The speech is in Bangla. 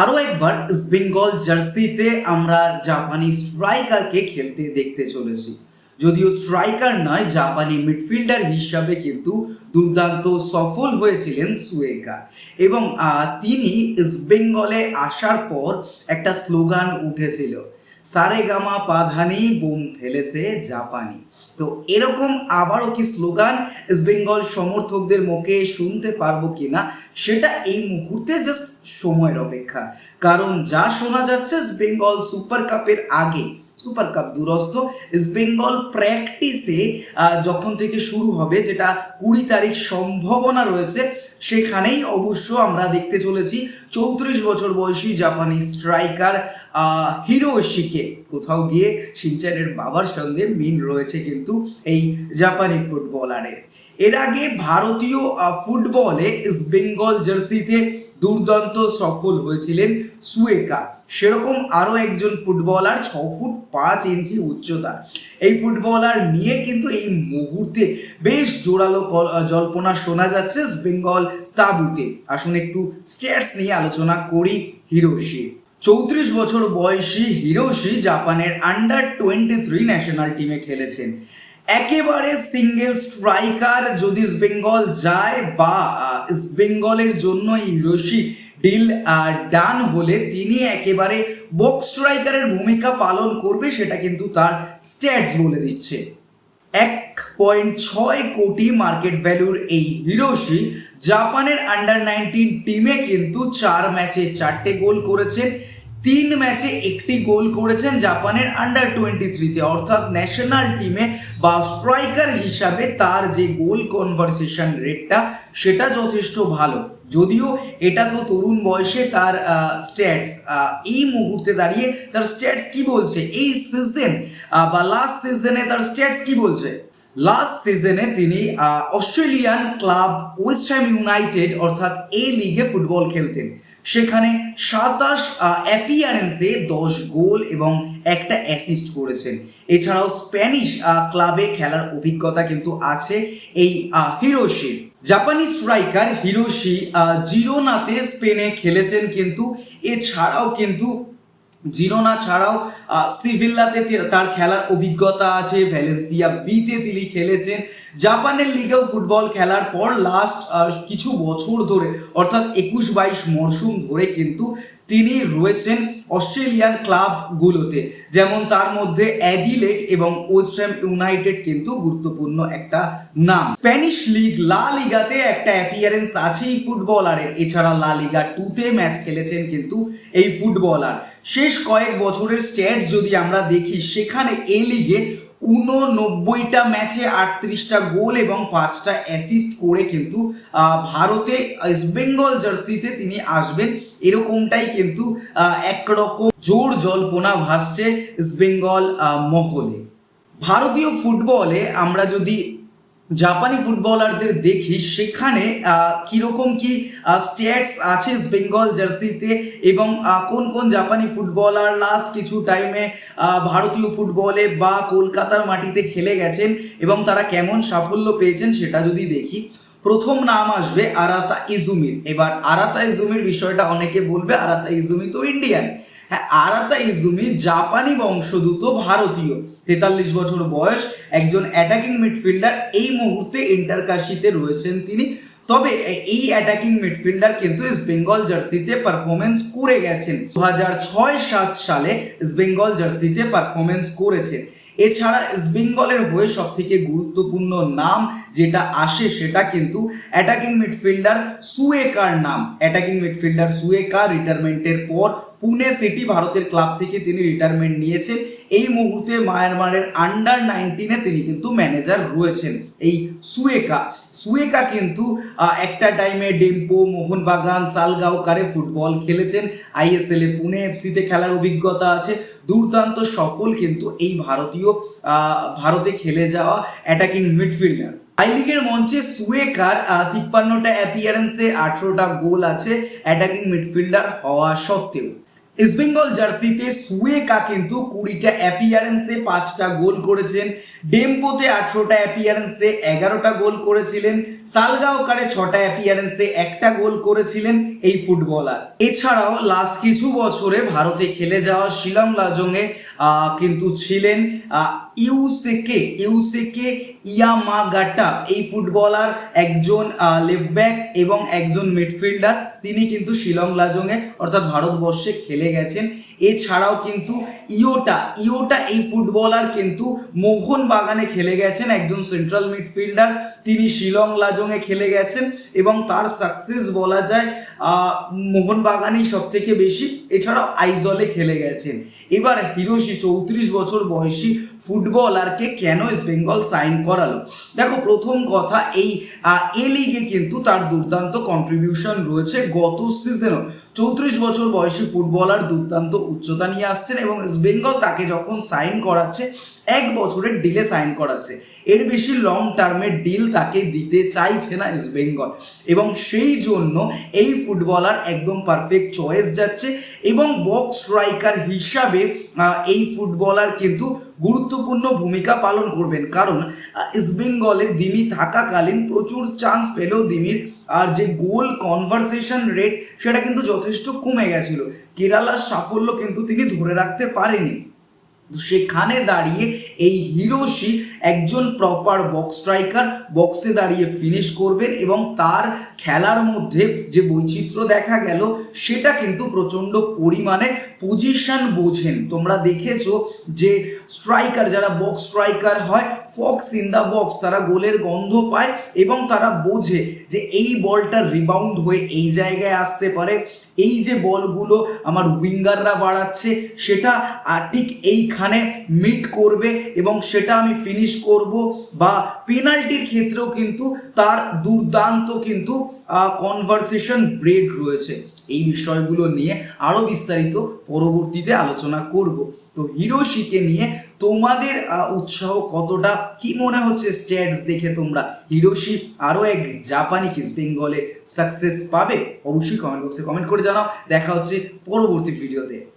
আরও একবার বেঙ্গল জার্সিতে আমরা জাপানি স্ট্রাইকারকে খেলতে দেখতে চলেছি। যদিও স্ট্রাইকার নয়, জাপানি মিডফিল্ডার হিসাবে কিন্তু দুর্দান্ত সফল হয়েছিলেন সুয়েকা। এবং তিনি ইস্ট বেঙ্গলে আসার পর একটা স্লোগান উঠেছিল সারেগামা পাধানি, বোম ফেলেছে জাপানি। তো এরকম আবারও কি স্লোগান ইস্ট বেঙ্গল সমর্থকদের মুখে শুনতে পারব কিনা? সেটা এই মুহূর্তে জাস্ট সময়ের অপেক্ষা। কারণ যা শোনা যাচ্ছে ইস্ট বেঙ্গল সুপার কাপের আগে সুপার কাপ দুরস্ত ইস্ট বেঙ্গল প্র্যাকটিসে যখন থেকে শুরু হবে, যেটা কুড়ি তারিখ সম্ভাবনা রয়েছে সেখানেই অবশ্য আমরা দেখতে চলেছি চৌত্রিশ বছর বয়সী জাপানি স্ট্রাইকার হিরোশিকে। কোথাও গিয়ে সিনচানের বাবার সঙ্গে মিল রয়েছে কিন্তু এই জাপানি ফুটবলারের। এর আগে ভারতীয় ফুটবলে বেঙ্গল জার্সিতে দুর্দান্ত সফল হয়েছিলেন সুয়েকা। সেরকম আরও একজন ফুটবলার ছ ফুট পাঁচ ইঞ্চি উচ্চতা। এই ফুটবলার নিয়ে কিন্তু এই মুহূর্তে বেশ জোরালো জল্পনা শোনা যাচ্ছে বেঙ্গল তাবুতে। আসুন একটু স্ট্যাটস নিয়ে আলোচনা করি হিরোশি। চৌত্রিশ বছর বয়সী হিরোশি জাপানের আন্ডার টোয়েন্টি থ্রি ন্যাশনাল টিমে খেলেছেন। একেবারে সিঙ্গেল স্ট্রাইকার যদি বেঙ্গল যায় বা বেঙ্গলের জন্য হিরোশি ডিল ডান হলে তিনি একেবারে বক্স স্ট্রাইকারের ভূমিকা পালন করবে সেটা কিন্তু তার স্ট্যাটস বলে দিচ্ছে। এক পয়েন্ট ছয় কোটি মার্কেট ভ্যালুর এই হিরোশি জাপানের আন্ডার নাইনটিন টিমে কিন্তু চার ম্যাচে চারটে গোল করেছেন, তিন ম্যাচে একটি গোল করেছেন জাপানের আন্ডার টোয়েন্টি থ্রিতে অর্থাৎ ন্যাশনাল টিমে বা স্ট্রাইকার হিসাবে তার যে গোল কনভারসেশন রেটটা সেটা যথেষ্ট ভালো। যদিও এটা তো তরুণ বয়সে তার স্ট্যাটস এই মুহূর্তে দাঁড়িয়ে তার স্ট্যাটস কি বলছে? এই সিজন বা লাস্ট সিজনে তার স্ট্যাটস কি বলছে? লাস্ট সিজনে তিনি Australian club West Ham United, অর্থাৎ এ লিগে ফুটবল খেলতেন। সেখানে সাতাশ অ্যাপিয়ারেন্সে দশ গোল এবং একটা অ্যাসিস্ট করেছেন। এছাড়াও স্প্যানিশ ক্লাবে খেলার অভিজ্ঞতা কিন্তু আছে এই হিরোশির। জাপানি স্ট্রাইকার হিরোশি জিরোনাতে স্পেনে খেলেছেন কিন্তু এছাড়াও কিন্তু জিরোনা ছাড়াও আহ, সিভিল্লাতে তার খেলার অভিজ্ঞতা আছে ভ্যালেন্সিয়া বিতে তিনি খেলেছেন। জাপানের লিগেও ফুটবল খেলার পর লাস্ট কিছু বছর ধরে অর্থাৎ একুশ বাইশ মরশুম ধরে কিন্তু তিনি রয়েছেন অস্ট্রেলিয়ান ক্লাবগুলোতে, যেমন তার মধ্যে অ্যাডিলেট এবং ওয়েস্ট ইউনাইটেড কিন্তু গুরুত্বপূর্ণ একটা নাম। স্প্যানিশ লিগ লা লিগাতে একটা অ্যাপিয়ারেন্স আছে এই ফুটবলারের। এছাড়া লা লিগা টুতে ম্যাচ খেলেছেন কিন্তু এই ফুটবলার। শেষ কয়েক বছরের স্ট্যাটস যদি আমরা দেখি, সেখানে এই লিগে উননব্বইটা ম্যাচে আটত্রিশটা গোল এবং পাঁচটা অ্যাসিস্ট করে কিন্তু ভারতে ইস্ট বেঙ্গল জার্সিতে তিনি আসবেন। এরকমটাই কিন্তু একরকম জোর জল্পনা ভাসছে ইস্ট বেঙ্গল মহলে। ভারতীয় ফুটবলে আমরা যদি জাপানি ফুটবলারদের দেখি, সেখানে কীরকম কি স্ট্যাটস আছে বেঙ্গল জার্সিতে এবং কোন কোন জাপানি ফুটবলার লাস্ট কিছু টাইমে ভারতীয় ফুটবলে বা কলকাতার মাটিতে খেলে গেছেন এবং তারা কেমন সাফল্য পেয়েছেন সেটা যদি দেখি প্রথম নাম আসবে আরাতা ইজুমির। এবার আরাতা ইজুমির বিষয়টা অনেকে বলবে, আরাতা ইজুমি তো ইন্ডিয়ান হ্যাঁ আরাতা ইজুমি জাপানি বংশোদ্ভূত ভারতীয়। তেতাল্লিশ বছর বয়স, একজন অ্যাটাকিং মিডফিল্ডার এই মুহূর্তে ইন্টারকাশিতে রয়েছেন তিনি। তবে এই অ্যাটাকিং মিডফিল্ডার কিন্তু ইস্ট বেঙ্গল জার্সিতে পারফরমেন্স করে গেছেন। দু হাজার ছয় সাত সালে ইস্ট বেঙ্গল জার্সিতে পারফরমেন্স করেছেন এছাড়া ইস্ট বেঙ্গলের হয়ে সব থেকে গুরুত্বপূর্ণ নাম যেটা আসে সেটা কিন্তু অ্যাটাকিং মিডফিল্ডার সুয়েকার নাম। অ্যাটাকিং মিডফিল্ডার সুয়েকার রিটায়ারমেন্টের পর পুনে সিটি ভারতের ক্লাব থেকে তিনি রিটায়ারমেন্ট নিয়েছেন। এই মুহূর্তে মায়ানমারের আন্ডার নাইনটিনে তিনি কিন্তু ম্যানেজার রয়েছেন এই সুয়েকা সুয়েকা কিন্তু একটা টাইমে ডেম্পো মোহনবাগান সালগাঁওকারে ফুটবল খেলেছেন। আইএসএল এ পুনে এফসিতে খেলার অভিজ্ঞতা আছে। দুর্দান্ত সফল কিন্তু এই ভারতীয় ভারতে খেলে যাওয়া অ্যাটাকিং মিডফিল্ডার আই লিগের মঞ্চে সুয়েকার তিপ্পান্নটা অ্যাপিয়ারেন্সে আঠেরোটা গোল আছে অ্যাটাকিং মিডফিল্ডার হওয়া সত্ত্বেও। ইস্টবেঙ্গল জার্সিতে সুয়েকা কিন্তু কুড়িটা অ্যাপিয়ারেন্সে পাঁচটা গোল করেছেন। ডেম্পোতে আঠেরোটা অ্যাপিয়ারেন্সে এগারোটা গোল করেছিলেন সালগাওকারে ছটা অ্যাপিয়ারেন্সে একটা গোল করেছিলেন এই ফুটবলার। এছাড়াও লাস্ট কিছু বছরে ভারতে খেলে যাওয়া শিলং লাজংয়ে কিন্তু ছিলেন ইউসেকে ইউসেকে ইয়ামাগাটা। এই ফুটবলার একজন লেফট ব্যাক এবং একজন মিডফিল্ডার তিনি কিন্তু শিলং লাজংয়ে অর্থাৎ ভারতবর্ষে খেলে গেছেন। এছাড়াও কিন্তু ইয়োটা ইয়োটা এই ফুটবলার কিন্তু মোহন বাগানে খেলে গেছেন একজন সেন্ট্রাল মিডফিল্ডার তিনি শিলং, লাজংয়ে খেলে গেছেন এবং তার সাকসেস বলা যায় মোহন বাগানই সব থেকে বেশি, এছাড়াও আইজলে খেলে গেছেন। এবার হিরোশি চৌত্রিশ বছর বয়সী ফুটবলারকে কেন ইস্ট বেঙ্গল সাইন করালো? দেখো, প্রথম কথা, এই এ লিগে কিন্তু তার দুর্দান্ত কন্ট্রিবিউশন রয়েছে গত সিজনেও চৌত্রিশ বছর বয়সী ফুটবলার দুর্দান্ত উচ্চতা নিয়ে আসছেন এবং ইস্ট বেঙ্গল তাকে যখন সাইন করাচ্ছে এক বছরের ডিলে সাইন করাচ্ছে। এর বেশি লং টার্মের ডিল তাকে দিতে চাইছে না ইস্ট বেঙ্গল এবং সেই জন্য এই ফুটবলার একদম পারফেক্ট চয়েস যাচ্ছে এবং বক্স স্ট্রাইকার হিসাবে এই ফুটবলার কিন্তু গুরুত্বপূর্ণ ভূমিকা পালন করবেন। কারণ ইস্ট বেঙ্গলে দিমি থাকাকালীন প্রচুর চান্স পেলেও দিমির আর যে গোল কনভারসেশন রেট সেটা কিন্তু যথেষ্ট কমে গেছিল। কেরালার সাফল্য কিন্তু তিনি ধরে রাখতে পারেনি। সেখানে দাঁড়িয়ে এই হিরোশি একজন প্রপার বক্স স্ট্রাইকার বক্সে দাঁড়িয়ে ফিনিশ করবেন এবং তার খেলার মধ্যে যে বৈচিত্র্য দেখা গেল, সেটা কিন্তু প্রচণ্ড পরিমাণে পজিশন বোঝেন। তোমরা দেখেছ যে স্ট্রাইকার যারা বক্স স্ট্রাইকার হয় ফক্স ইন দ্য বক্স তারা গোলের গন্ধ পায় এবং তারা বোঝে যে এই বলটা রিবাউন্ড হয়ে এই জায়গায় আসতে পারে। এই যে বলগুলো আমার উইঙ্গাররা বাড়াচ্ছে, সেটা ঠিক এইখানে মিট করবে এবং সেটা আমি ফিনিশ করব বা পেনাল্টির ক্ষেত্রেও কিন্তু তার দুর্দান্ত কিন্তু কনভারসেশন ব্রেড রয়েছে। এই বিষয়গুলো নিয়ে আরও বিস্তারিত পরবর্তীতে আলোচনা করব। তো হিরোশিকে নিয়ে তোমাদের উৎসাহ কতটা? কি মনে হচ্ছে স্ট্যাটস দেখে তোমরা? হিরোশি আরও এক জাপানি কিস বেঙ্গলে সাকসেস পাবে? অবশ্যই কমেন্ট বক্সে কমেন্ট করে জানাও। দেখা হচ্ছে পরবর্তী ভিডিওতে